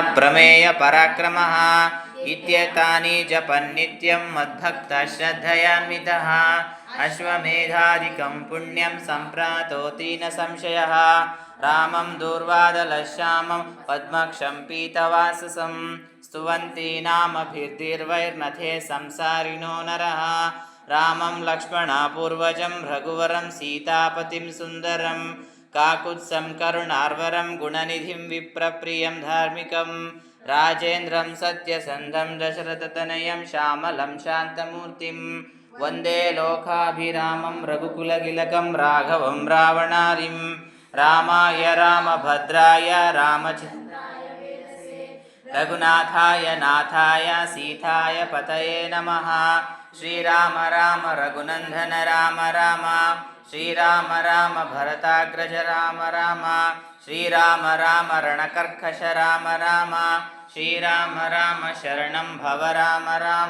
प्रमेयपराक्रमः इत्येतानि जपन्नित्यं मद्भक्तः श्रद्धयान्वितः अश्वमेधादिकं पुण्यं सम्प्रातोति न संशयः। रामं दूर्वादलश्यामं पद्मक्षं पीतवाससं। स्तुवन्ति नामभिर्दिर्वैर्नथे संसारिणो नरः। रामं लक्ष्मणापूर्वजं रघुवरं सीतापतिं सुन्दरं काकुत्सं करुणार्वरं गुणनिधिं विप्रप्रियं धार्मिकं राजेन्द्रं सत्यसन्धं दशरथतनयं श्यामलं शान्तमूर्तिं वन्दे लोकाभिरामं रघुकुलतिलकं राघवं रावणारिं रामाय रामभद्राय रामचन्द्राय रघुनाथाय नाथाय सीताय पतये नमः। श्रीराम राम रघुनन्दन राम राम। श्रीराम राम भरताग्रज राम राम। श्रीराम राम रणकर्कश राम राम। श्रीराम राम शरणं भव राम राम